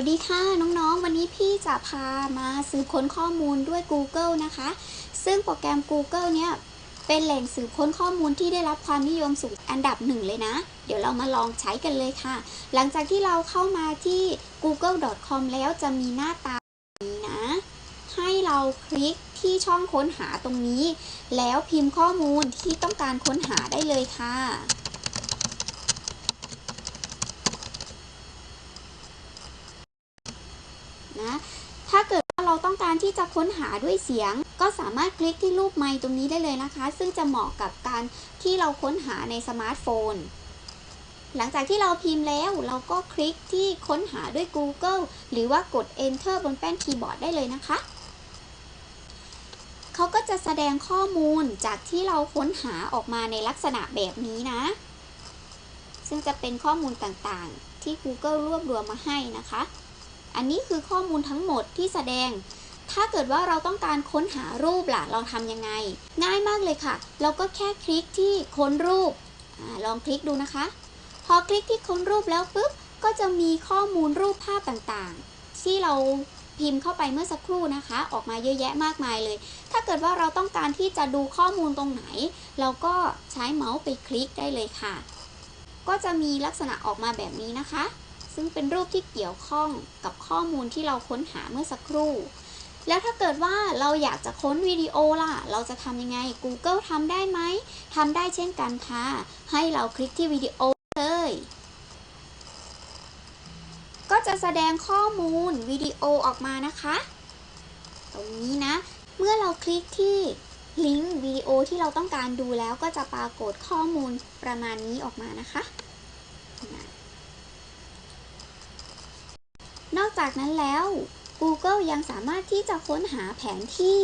วัสดีค่ะน้องๆ วันนี้พี่จะพามาสืบค้นข้อมูลด้วย Google นะคะ ซึ่งโปรแกรม Google เนี่ยเป็นแหล่งสืบค้นข้อมูลที่ได้รับความนิยมสูงอันดับหนึ่งเลยนะ เดี๋ยวเรามาลองใช้กันเลยค่ะ หลังจากที่เราเข้ามาที่ google.com แล้วจะมีหน้าตาแบบนี้นะ ให้เราคลิกที่ช่องค้นหาตรงนี้ แล้วพิมพ์ข้อมูลที่ต้องการค้นหาได้เลยค่ะ นะ ถ้าเกิดว่าเราต้องการที่จะค้นหาด้วยเสียง ก็สามารถคลิกที่รูปไมค์ตรงนี้ได้เลยนะคะ ซึ่งจะเหมาะกับการที่เราค้นหาในสมาร์ทโฟน หลังจากที่เราพิมพ์แล้วเราก็คลิกที่ค้นหาด้วย Google หรือว่ากด Enter บนแป้นคีย์บอร์ดได้เลยนะคะเขาก็จะแสดงข้อมูลจากที่เราค้นหาออกมาในลักษณะแบบนี้นะ ซึ่งจะเป็นข้อมูลต่างๆ ที่ Google รวบรวมมาให้นะคะ อันนี้คือข้อมูลทั้งหมดที่แสดง ถ้าเกิดว่าเราต้องการค้นหารูปล่ะ เราทำยังไง ง่ายมากเลยค่ะ เราก็แค่คลิกที่ค้นรูปอลองคลิกดูนะคะ พอคลิกที่ค้นรูปแล้วปุ๊บ ก็จะมีข้อมูลรูปภาพต่างๆ ที่เราพิมพ์เข้าไปเมื่อสักครู่นะคะ ออกมาเยอะแยะมากมายเลย ถ้าเกิดว่าเราต้องการที่จะดูข้อมูลตรงไหน เราก็ใช้เมาส์ไปคลิกได้เลยค่ะ ก็จะมีลักษณะออกมาแบบนี้นะคะ ซึ่งเป็นรูปที่เกี่ยวข้องกับข้อมูลที่เราค้นหาเมื่อสักครู่ แล้วถ้าเกิดว่าเราอยากจะค้นวิดีโอล่ะ เราจะทำยังไง Google ทำได้ไหมทำได้เช่นกันค่ะ ให้เราคลิกที่วิดีโอเลย ก็จะแสดงข้อมูลวิดีโอออกมานะคะ ตรงนี้นะ เมื่อเราคลิกที่ลิงก์วิดีโอที่เราต้องการดูแล้วก็จะปรากฏข้อมูลประมาณนี้ออกมานะคะ นอกจากนั้นแล้ว Google ยังสามารถที่จะค้นหาแผนที่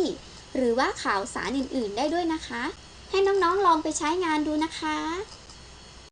หรือว่าข่าวสารอื่น ๆ ได้ด้วยนะคะ ให้น้อง ๆ ลองไปใช้งานดูนะคะ